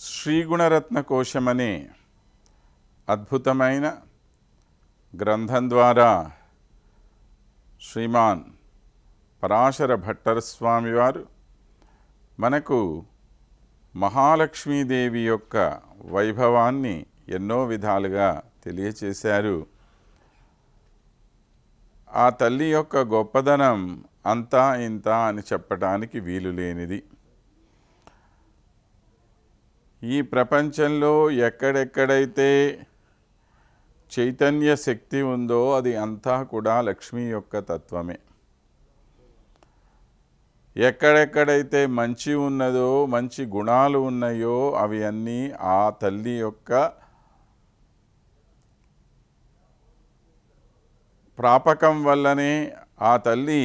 శ్రీగుణరత్న కోశమనే అద్భుతమైన గ్రంథం ద్వారా శ్రీమాన్ పరాశర భట్టర్ స్వామివారు మనకు మహాలక్ష్మీదేవి యొక్క వైభవాన్ని ఎన్నో విధాలుగా తెలియచేశారు. ఆ తల్లి యొక్క గొప్పదనం అంతా ఇంత అని చెప్పటానికి వీలు లేనిది. ఈ ప్రపంచంలో ఎక్కడెక్కడైతే చైతన్య శక్తి ఉందో అది అంతా కూడా లక్ష్మి యొక్క తత్వమే. ఎక్కడెక్కడైతే మంచి ఉన్నదో మంచి గుణాలు ఉన్నాయో అవి అన్నీ ఆ తల్లి యొక్క ప్రాపకం వల్లనే ఆ తల్లి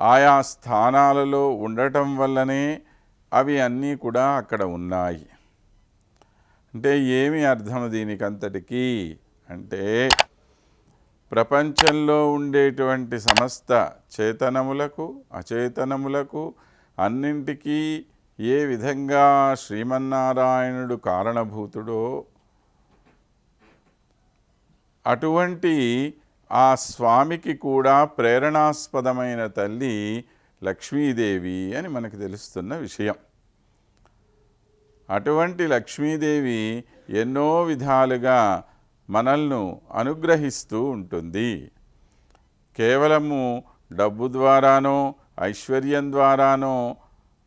ఆయా స్థానాలలో ఉండటం వల్లనే అవి అన్నీ కూడా అక్కడ ఉన్నాయి. అంటే ఏమి అర్థం దీనికంతటికీ? అంటే ప్రపంచంలో ఉండేటువంటి సమస్త చేతనములకు అచేతనములకు అన్నింటికీ ఏ విధంగా శ్రీమన్నారాయణుడు కారణభూతుడో అటువంటి ఆ స్వామికి కూడా ప్రేరణాస్పదమైన తల్లి లక్ష్మీదేవి అని మనకు తెలుస్తున్న విషయం. అటువంటి లక్ష్మీదేవి ఎన్నో విధాలుగా మనల్ని అనుగ్రహిస్తూ ఉంటుంది. కేవలము డబ్బు ద్వారానో ఐశ్వర్యం ద్వారానో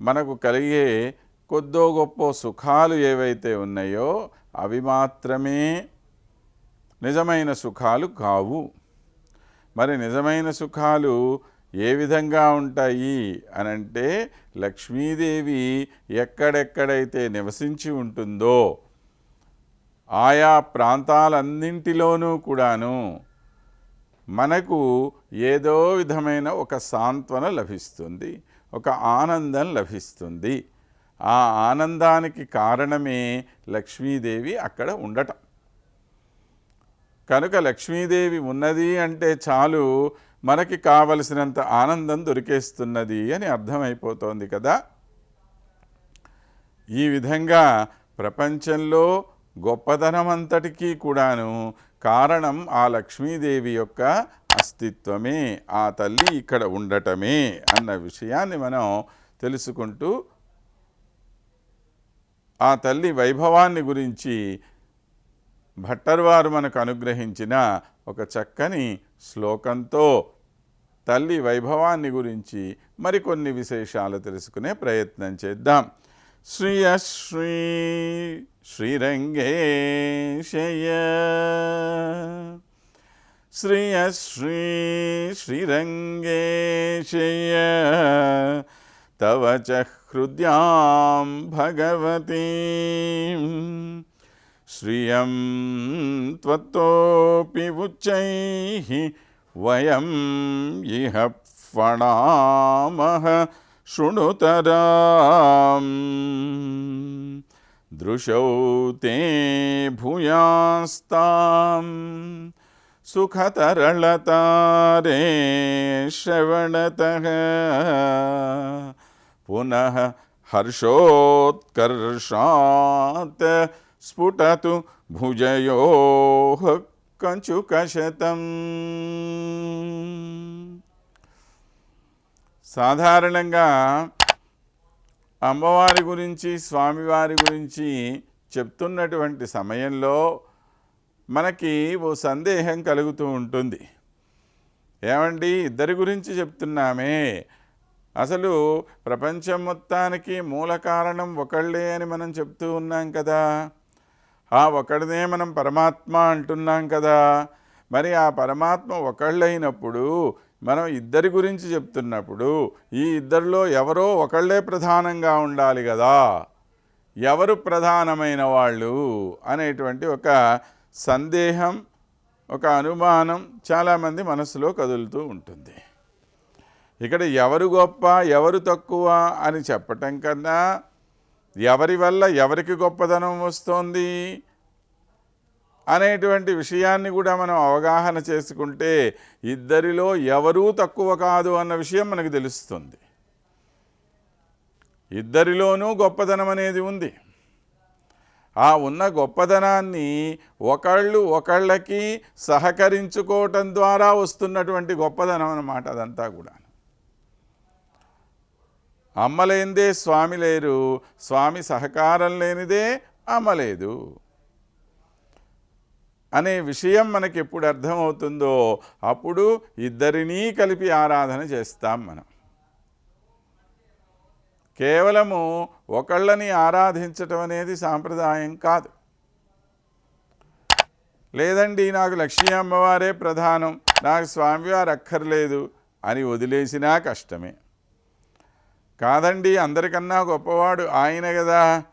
మనకు కలిగే కొద్దో గొప్ప సుఖాలు ఏవైతే ఉన్నాయో అవి మాత్రమే నిజమైన సుఖాలు కావు. మరి నిజమైన సుఖాలు ఏ విధంగా ఉంటాయి అనంటే లక్ష్మీదేవి ఎక్కడెక్కడైతే నివసించి ఉంటుందో ఆయా ప్రాంతాలన్నింటిలోనూ కూడాను మనకు ఏదో విధమైన ఒక సాంత్వన లభిస్తుంది ఒక ఆనందం లభిస్తుంది. ఆ ఆనందానికి కారణమే లక్ష్మీదేవి అక్కడ ఉండటం. కనుక లక్ష్మీదేవి ఉన్నది అంటే చాలు మనకి కావలసినంత ఆనందం దొరికేస్తున్నది అని అర్థమైపోతోంది కదా. ఈ విధంగా ప్రపంచంలో గొప్పతనమంతటికీ కూడాను కారణం ఆ లక్ష్మీదేవి యొక్క అస్తిత్వమే ఆ తల్లి ఇక్కడ ఉండటమే అన్న విషయాన్ని మనం తెలుసుకుంటూ ఆ తల్లి వైభవాన్ని గురించి భట్టర్వారు మనకు అనుగ్రహించిన ఒక చక్కని శ్లోకంతో తల్లి వైభవాన్ని గురించి మరికొన్ని విశేషాలు తెలుసుకునే ప్రయత్నం చేద్దాం. శ్రీయశ్రీ శ్రీరంగేశయ. శ్రీయశ్రీ శ్రీరంగేశయ. తవ చ హృద్యాం భగవతీ. श्रियं त्वत्तोऽपि उच्चैः वयं इह फणामः शृणुतराम्। दृशौ ते भूयास्तां सुखतरलतारे श्रवणतः। पुनः हर्षोत्कर्षात् స్ఫుటతు భుజయో కంచుకశతం సాధారణంగా అమ్మవారి గురించి స్వామివారి గురించి చెప్తున్నటువంటి సమయంలో మనకి ఓ సందేహం కలుగుతూ ఉంటుంది. ఏమండి? ఇద్దరి గురించి చెప్తున్నామే. అసలు ప్రపంచం మొత్తానికి మూల కారణం ఒకళ్ళే అని మనం చెప్తూ ఉన్నాం కదా. ఆ ఒకడినే మనం పరమాత్మ అంటున్నాం కదా. మరి ఆ పరమాత్మ ఒకళ్ళైనప్పుడు మనం ఇద్దరి గురించి చెప్తున్నప్పుడు ఈ ఇద్దరిలో ఎవరో ఒకళ్ళే ప్రధానంగా ఉండాలి కదా. ఎవరు ప్రధానమైన వాళ్ళు అనేటువంటి ఒక సందేహం ఒక అనుమానం చాలామంది మనసులో కదులుతూ ఉంటుంది. ఇక్కడ ఎవరు గొప్ప ఎవరు తక్కువ అని చెప్పటం కన్నా ఎవరి వల్ల ఎవరికి గొప్పదనం వస్తోంది అనేటువంటి విషయాన్ని కూడా మనం అవగాహన చేసుకుంటే ఇద్దరిలో ఎవరూ తక్కువ కాదు అన్న విషయం మనకు తెలుస్తుంది. ఇద్దరిలోనూ గొప్పదనం అనేది ఉంది. ఆ ఉన్న గొప్పదనాన్ని ఒకళ్ళు ఒకళ్ళకి సహకరించుకోవటం ద్వారా వస్తున్నటువంటి గొప్పదనం అన్నమాట అదంతా కూడా. అమ్మ లేనిదే స్వామి లేరు స్వామి సహకారం లేనిదే అమ్మ లేదు అనే విషయం మనకి ఎప్పుడు అర్థమవుతుందో అప్పుడు ఇద్దరినీ కలిపి ఆరాధన చేస్తాం మనం. కేవలము ఒకళ్ళని ఆరాధించటం అనేది సాంప్రదాయం కాదు. లేదండి నాకు లక్ష్మీ అమ్మవారే ప్రధానం నాకు స్వామివారు అక్కర్లేదు అని వదిలేసినా కష్టమే. కాదండి అందరికన్నా గొప్పవాడు ఆయన కదా.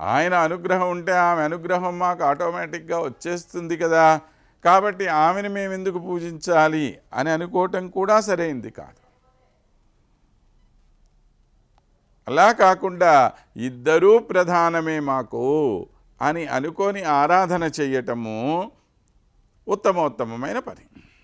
ఆయన అనుగ్రహం ఉంటే ఆమె అనుగ్రహం మాకు ఆటోమేటిక్గా వచ్చేస్తుంది కదా. కాబట్టి ఆమెను మేము ఎందుకు పూజించాలి అని అనుకోవటం కూడా సరైంది కాదు. అలా కాకుండా ఇద్దరూ ప్రధానమే మాకు అని అనుకొని ఆరాధన చెయ్యటము ఉత్తమోత్తమైన పని.